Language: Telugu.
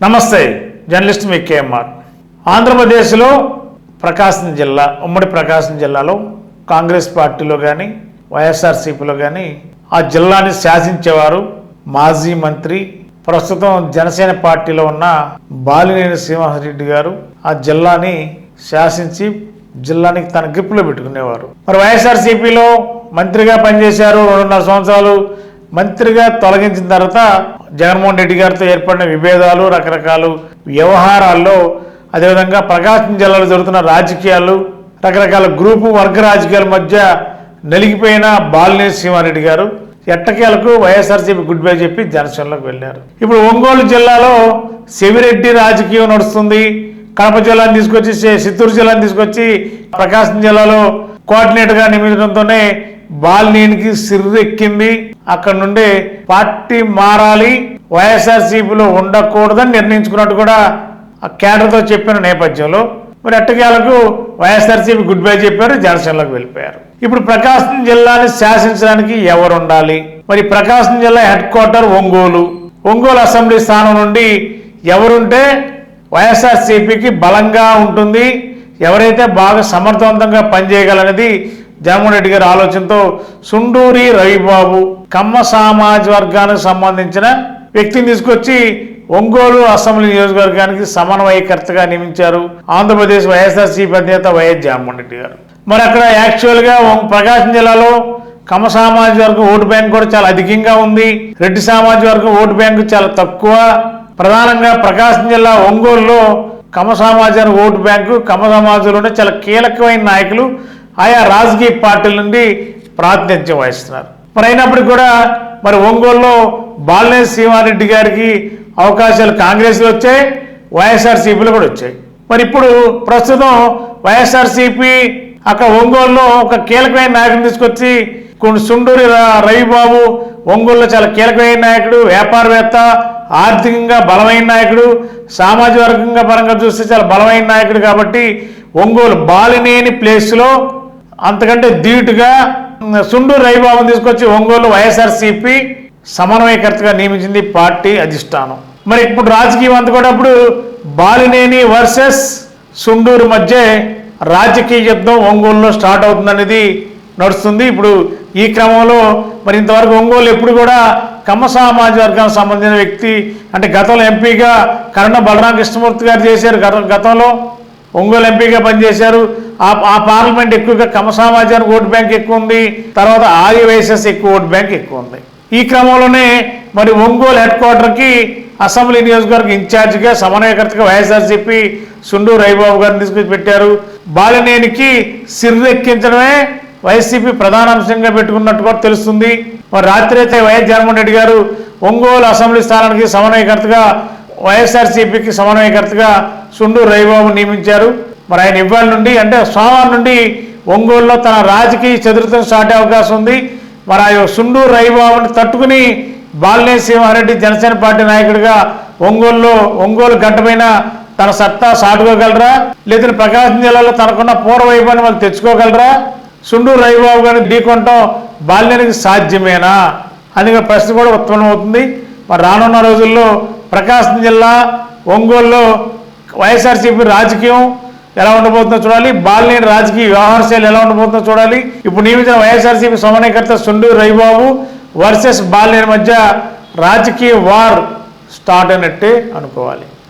నమస్తే జర్నలిస్ట్ మీ కేఎంఆర్. ఆంధ్రప్రదేశ్లో ప్రకాశం జిల్లా ఉమ్మడి ప్రకాశం జిల్లాలో కాంగ్రెస్ పార్టీలో కానీ వైఎస్ఆర్సీపీలో కానీ ఆ జిల్లాని శాసించేవారు మాజీ మంత్రి ప్రస్తుతం జనసేన పార్టీలో ఉన్న బాలినేని శ్రీనివాసరెడ్డి గారు ఆ జిల్లాని శాసించి జిల్లానికి తన గ్రిప్లో పెట్టుకునేవారు. మరి వైఎస్ఆర్సీపీలో మంత్రిగా పనిచేశారు రెండున్నర సంవత్సరాలు. మంత్రిగా తొలగించిన తర్వాత జగన్మోహన్ రెడ్డి గారితో ఏర్పడిన విభేదాలు రకరకాల వ్యవహారాల్లో అదేవిధంగా ప్రకాశం జిల్లాలో జరుగుతున్న రాజకీయాలు రకరకాల గ్రూపు వర్గ రాజకీయాల మధ్య నలిగిపోయిన బాలినేని శ్రీమారెడ్డి గారు ఎట్టకేలకు వైఎస్ఆర్సీపీ గుడ్ బై చెప్పి జనసేనలోకి వెళ్ళారు. ఇప్పుడు ఒంగోలు జిల్లాలో సెవిరెడ్డి రాజకీయం నడుస్తుంది. కడప జిల్లాని తీసుకొచ్చి చిత్తూరు జిల్లాని తీసుకొచ్చి ప్రకాశం జిల్లాలో కోఆర్డినేటర్గా నియమించడంతోనే బాలినేనికి సిర్రెక్కింది. అక్కడ నుండి పార్టీ మారాలి వైఎస్ఆర్సీపీలో ఉండకూడదని నిర్ణయించుకున్నట్టు కూడా ఆ కేడర్తో చెప్పిన నేపథ్యంలో మరి అట్టగాలకు వైఎస్ఆర్సీపీ గుడ్ బై చెప్పారు జనసేనలోకి వెళ్ళిపోయారు. ఇప్పుడు ప్రకాశం జిల్లాని శాసించడానికి ఎవరు ఉండాలి? మరి ప్రకాశం జిల్లా head quarter Ongole. Ongole assembly స్థానం నుండి ఎవరుంటే వైఎస్ఆర్సీపీకి బలంగా ఉంటుంది ఎవరైతే బాగా సమర్థవంతంగా పనిచేయగలనేది రెడ్డి గారి ఆలోచనతో సుండూరి రవిబాబు కమ్మ సామాజ వర్గానికి సంబంధించిన వ్యక్తిని తీసుకొచ్చి ఒంగోలు అసెంబ్లీ నియోజకవర్గానికి సమన్వయకర్తగా నియమించారు. ఆంధ్రప్రదేశ్ వైఎస్ఆర్సీపీ అధినేత వైఎస్ జగన్మోహన్ రెడ్డి గారు. మరి అక్కడ యాక్చువల్గా ప్రకాశం జిల్లాలో కమ్మ సామాజ వర్గం ఓటు బ్యాంక్ కూడా చాలా అధికంగా ఉంది. రెడ్డి సామాజ వర్గం ఓటు బ్యాంకు చాలా తక్కువ. ప్రధానంగా ప్రకాశం జిల్లా ఒంగోలులో కమ సమాజం ఓటు బ్యాంకు కమ్మ సమాజంలోనే చాలా కీలకమైన నాయకులు ఆయా రాజకీయ పార్టీల నుండి ప్రాతినిధ్యం వహిస్తున్నారు. మరి అయినప్పటికీ కూడా మరి ఒంగోలులో బాలనే శ్రీమారెడ్డి గారికి అవకాశాలు కాంగ్రెస్లో వచ్చాయి వైఎస్ఆర్సీపీలో కూడా వచ్చాయి. మరి ఇప్పుడు ప్రస్తుతం వైఎస్ఆర్సీపీ అక్కడ ఒంగోలులో ఒక కీలకమైన నాయకుని తీసుకొచ్చి కొన్ని సుండూరి రవిబాబు ఒంగోలులో చాలా కీలకమైన నాయకుడు వ్యాపారవేత్త ఆర్థికంగా బలమైన నాయకుడు సామాజిక వర్గంగా పరంగా చూస్తే చాలా బలమైన నాయకుడు కాబట్టి ఒంగోలు బాలినేని ప్లేస్లో అంతకంటే ధీటుగా సుండూరు రవిబాబుని తీసుకొచ్చి ఒంగోలు వైఎస్ఆర్సీపీ సమన్వయకర్తగా నియమించింది పార్టీ అధిష్టానం. మరి ఇప్పుడు రాజకీయం అంతా కూడా ఇప్పుడు బాలినేని వర్సెస్ సుండూరు మధ్య రాజకీయ యుద్ధం ఒంగోలులో స్టార్ట్ అవుతుందనేది నడుస్తుంది. ఇప్పుడు ఈ క్రమంలో మరి ఇంతవరకు ఒంగోలు ఎప్పుడు కూడా కమ్మ సామాజ వర్గానికి సంబంధించిన వ్యక్తి అంటే గతంలో ఎంపీగా కరణ బలరామ కృష్ణమూర్తి గారు చేశారు గతంలో. ఒంగోలు ఎంపీగా పనిచేశారు. ఆ ఆ పార్లమెంట్ ఎక్కువగా కమసామాజానికి సమాజానికి ఓటు బ్యాంక్ ఎక్కువ ఉంది తర్వాత ఆర్య వైఎస్ఎస్ ఎక్కువ ఓటు బ్యాంక్ ఎక్కువ ఉంది ఈ క్రమంలోనే మరి ఒంగోలు హెడ్ క్వార్టర్కి అసెంబ్లీ నియోజకవర్గ ఇన్ఛార్జిగా సమన్వయకర్తగా వైఎస్ఆర్సీపీ సుండు రవిబాబు గారిని తీసుకొచ్చి పెట్టారు. బాలినేనికి సిర్రెక్కించడమే వైసీపీ ప్రధాన అంశంగా పెట్టుకున్నట్టు కూడా తెలుస్తుంది. మరి రాత్రి అయితే వైఎస్ జగన్మోహన్ రెడ్డి గారు ఒంగోలు అసెంబ్లీ స్థానానికి సమన్వయకర్తగా వైఎస్ఆర్సీపీకి సమన్వయకర్తగా సుండు రవిబాబు నియమించారు. మరి ఆయన ఇవాళ నుండి అంటే సోమవారం నుండి ఒంగోలులో తన రాజకీయ చతుర్థం స్టార్ట్ అయ్యే అవకాశం ఉంది. మరి ఆ సుండు రవిబాబుని తట్టుకుని బాలినేని సింహారెడ్డి జనసేన పార్టీ నాయకుడిగా ఒంగోలులో ఒంగోలు గడ్డపైన తన సత్తా సాటుకోగలరా? లేదా ప్రకాశం జిల్లాలో తనకున్న పూర్వ వైభవాన్ని వాళ్ళు తెచ్చుకోగలరా? సుండు రవిబాబు గారిని ఢీకొనటం బాల్యానికి సాధ్యమేనా? అని ప్రశ్న కూడా ఉత్పన్నమవుతుంది. మరి రానున్న రోజుల్లో ప్రకాశం జిల్లా ఒంగోలులో వైఎస్ఆర్సీపీ రాజకీయం ఎలా ఉండబోతుందో చూడాలి. బాలినేని రాజకీయ వ్యవహార శైలి ఎలా ఉండబోతుందో చూడాలి. ఇప్పుడు నియమించిన వైఎస్ఆర్సీపీ సమన్వయకర్త సుండూ రవిబాబు వర్సెస్ బాలినేని మధ్య రాజకీయ వార్ స్టార్ట్ అయినట్టే అనుకోవాలి.